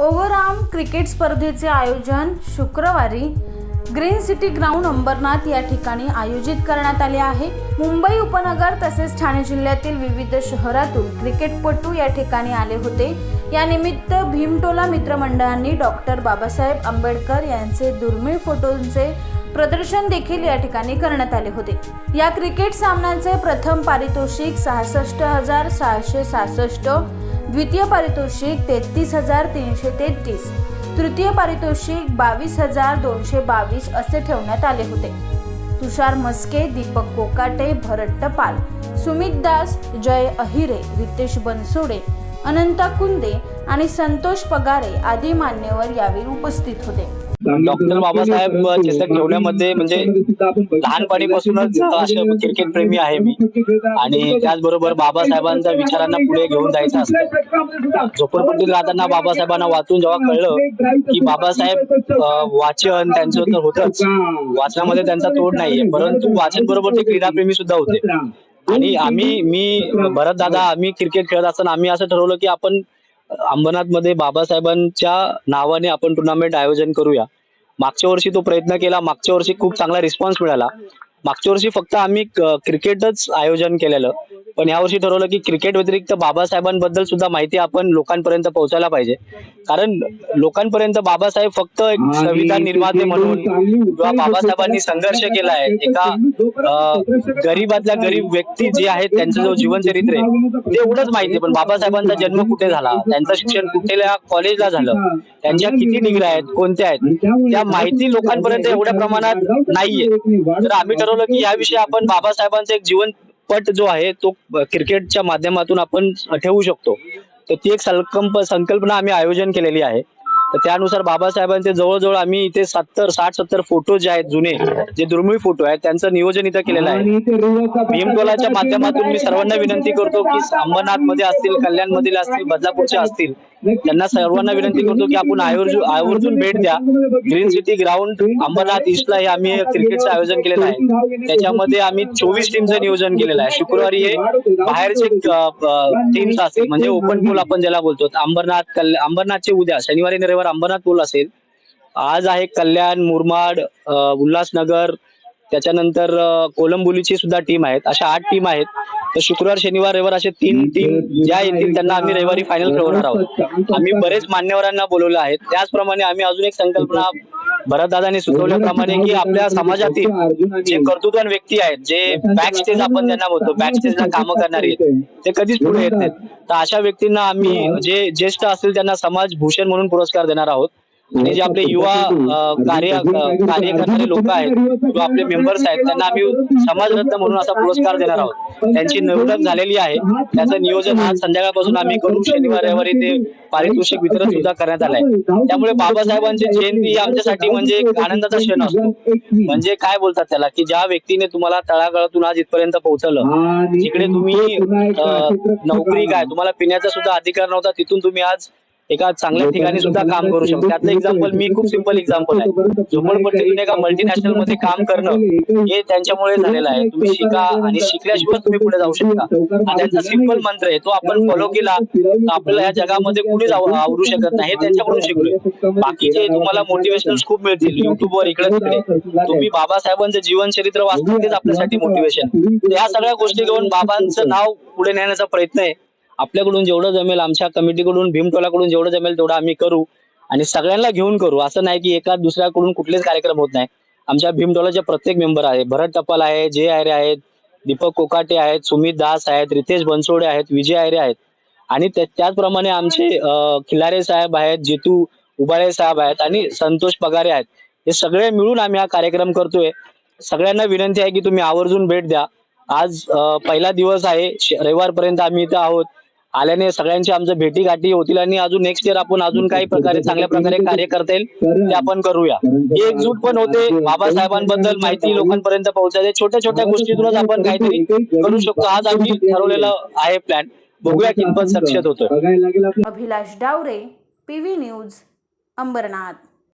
Overarm cricket स्पर्धेचे आयोजन शुक्रवारी ग्रीन सिटी ग्राउंड अंबरनाथ या ठिकाणी आयोजित करण्यात आले आहे. मुंबई उपनगर तसेच ठाणे जिल्ह्यातील विविध शहरातून क्रिकेटपटू या ठिकाणी आले होते. या निमित्त भीमटोला मित्रमंडळांनी डॉक्टर बाबासाहेब आंबेडकर यांचे दुर्मिळ फोटोंचे प्रदर्शन देखील या ठिकाणी करण्यात आले होते. या क्रिकेट सामन्यांचे प्रथम पारितोषिक सहासष्ट हजार सहाशे सहासष्ट द्वितीय पारितोषिक तेहतीस हजार तीनशे तेहतीस. तृतीय पारितोषिक बावीस हजार दोनशे बावीस असे ठेवण्यात आले होते. तुषार मस्के दीपक कोकाटे भरत टपाल सुमित दास जय अहिरे रितेश बनसोडे अनंता कुंदे आणि संतोष पगारे आदी मान्यवर यावेळी उपस्थित होते. डॉक्टर बाबासाहेब चषक ठेवण्यामध्ये म्हणजे लहानपणीपासूनच असे क्रिकेट प्रेमी आहे मी. आणि त्याचबरोबर बाबासाहेबांच्या विचारांना पुढे घेऊन जायचं असतं. झोपडपट्टीत राहताना बाबासाहेबांना वाचून जेव्हा कळलं की बाबासाहेब वाचन त्यांचं तर होतच. वाचनामध्ये त्यांचा तोड नाहीये. परंतु वाचन बरोबर ते क्रीडाप्रेमी सुद्धा होते. आणि आम्ही मी भरत दादा आम्ही क्रिकेट खेळत असताना आम्ही असं ठरवलं की आपण अंबरनाथमध्ये बाबासाहेबांच्या नावाने आपण टुर्नामेंट आयोजन करूया. मागच्या वर्षी तो प्रयत्न केला मागच्या वर्षी खूप चांगला रिस्पॉन्स मिळाला. मागच्या वर्षी फक्त आम्ही क्रिकेटच आयोजन केलेलं. पण यावर्षी ठरवलं की क्रिकेट व्यतिरिक्त बाबासाहेबांबद्दल सुद्धा माहिती आपण लोकांपर्यंत पोहोचायला पाहिजे. कारण लोकांपर्यंत बाबासाहेब फक्त एक संविधान निर्माते म्हणून किंवा बाबासाहेबांनी संघर्ष केला आहे. एका गरीबातल्या गरीब व्यक्ती जे आहेत त्यांचं जो जीवन चरित्र आहे ते एवढंच माहिती आहे. पण बाबासाहेबांचा जन्म कुठे झाला? त्यांचं शिक्षण कुठल्या कॉलेजला झालं? त्यांच्या किती डिग्री आहेत? कोणत्या आहेत? त्या माहिती लोकांपर्यंत एवढ्या प्रमाणात नाहीये. तर आम्ही ठरवलं की याविषयी आपण बाबासाहेबांचा एक पट जो आहे तो क्रिकेटच्या माध्यमातून आपण ठेवू शकतो. तर ती एक संकल्प संकल्पना आम्ही आयोजन केलेली आहे. तर त्यानुसार बाबासाहेबांचे जवळजवळ आम्ही इथे सत्तर साठ सत्तर फोटो जे आहेत जुने जे दुर्मिळ फोटो आहेत त्यांचं नियोजन इथं केलेलं आहे. भीमटोलाच्या माध्यमातून मी सर्वांना विनंती करतो की अंबरनाथमध्ये असतील कल्याण मधील असतील बदलापूरचे असतील त्यांना सर्वांना विनंती करतो की आपण आवर्जून आवर्जून भेट द्या. ग्रीन सिटी ग्राउंड अंबरनाथ ईस्टला हे आम्ही क्रिकेटचं आयोजन केलेलं आहे. त्याच्यामध्ये आम्ही चोवीस टीमचं नियोजन केलेलं आहे. शुक्रवारी हे बाहेरचे टीम्स असतील. म्हणजे ओपन पूल आपण ज्याला बोलतो. अंबरनाथ अंबरनाथचे उद्या शनिवारी रविवार अंबरनाथ पूल असेल. आज आहे कल्याण मुरमाड उल्हासनगर त्याच्यानंतर कोलंबुलीची सुद्धा टीम आहेत. अशा आठ टीम आहेत. तर शुक्रवार शनिवार रविवार असे तीन टीम ज्या येतील त्यांना आम्ही रविवारी फायनल खेळवणार आहोत. आम्ही बरेच मान्यवरांना बोलवलं आहे. त्याचप्रमाणे आम्ही अजून एक संकल्पना भरतदादांनी सुचवल्याप्रमाणे की आपल्या समाजातील जे कर्तृत्वान व्यक्ती आहेत जे बॅक स्टेज आपण ज्यांना म्हणतो बॅक स्टेजला कामं करणारी ते. कधीच पुढे येत नाहीत. तर अशा व्यक्तींना आम्ही जे ज्येष्ठ असतील त्यांना समाज भूषण म्हणून पुरस्कार देणार आहोत. जे आपले युवा कार्य कार्य करणारे लोक आहेत. किंवा आपले मेंबर्स आहेत त्यांना आम्ही समाजरत्न म्हणून असा पुरस्कार देणार आहोत. त्यांची निवडणूक झालेली आहे. त्याचं नियोजन आज संध्याकाळपासून आम्ही करू शनिवार रविवारी ते पारितोषिक वितरण सुद्धा करण्यात आलंय. त्यामुळे बाबासाहेबांची जयंती आमच्यासाठी म्हणजे एक आनंदाचा क्षण असतो. म्हणजे काय बोलतात त्याला की ज्या व्यक्तीने तुम्हाला तळागाळातून आज इथपर्यंत पोहोचवलं जिकडे तुम्ही नोकरी काय तुम्हाला पिण्याचा सुद्धा अधिकार नव्हता तिथून तुम्ही आज एका चांगल्या ठिकाणी सुद्धा काम करू शकतो. त्यातलं एक्झाम्पल मी खूप सिंपल एक्झाम्पल आहे. झोपडपट्टीतून एका मल्टीनॅशनलमध्ये काम करणं हे त्यांच्यामुळे झालेलं आहे. तुम्ही शिका आणि शिकल्याशिवाय तुम्ही पुढे जाऊ शकता. आणि त्यांचा सिंपल मंत्र आहे. तो आपण फॉलो केला तर आपल्याला या जगामध्ये कुणी जाऊ आवरू शकत नाही. हे त्यांच्याकडून शिकलोय. बाकीचे तुम्हाला मोटिवेशन खूप मिळतील. युट्यूबवर इकडे तिकडे. तुम्ही बाबासाहेबांचं जीवन चरित्र वाचता तेच आपल्यासाठी मोटिवेशन या सगळ्या गोष्टी घेऊन बाबांचं नाव पुढे नेण्याचा प्रयत्न आहे. आपल्याकडून जेवढं जमेल आमच्या कमिटीकडून भीमटोलाकडून जेवढं जमेल तेवढं आम्ही करू आणि सगळ्यांना घेऊन करू. असं नाही की एका दुसऱ्याकडून कुठलेच कार्यक्रम होत नाही. आमच्या भीमटोलाचे प्रत्येक मेंबर आहे. भरत टपाल आहे जय आयरे आहेत दीपक कोकाटे आहेत सुमित दास आहेत रितेश बनसोडे आहेत विजय आयरे आहेत. आणि त्याचप्रमाणे आमचे खिलारे साहेब आहेत जितू उबाळे साहेब आहेत आणि संतोष पगारे आहेत. हे सगळे मिळून आम्ही हा कार्यक्रम करतोय. सगळ्यांना विनंती आहे की तुम्ही आवर्जून भेट द्या. आज पहिला दिवस आहे. रविवारपर्यंत आम्ही इथं आहोत. आल्याने सगळ्यांची आमच्या भेटी गाठी होतील आणि अजून नेक्स्ट इयर आपण अजून काही प्रकारे चांगल्या प्रकारे कार्य करता येईल ते आपण करूया. एकजूट पण होते बाबासाहेबांबद्दल माहिती लोकांपर्यंत पोहोचायचे. छोट्या छोट्या गोष्टीतूनच आपण काहीतरी करू शकतो. आज आम्ही ठरवलेलं आहे प्लॅन बघूया कितपत सक्सेस होतो Abhilash Dawre P V news Ambernath.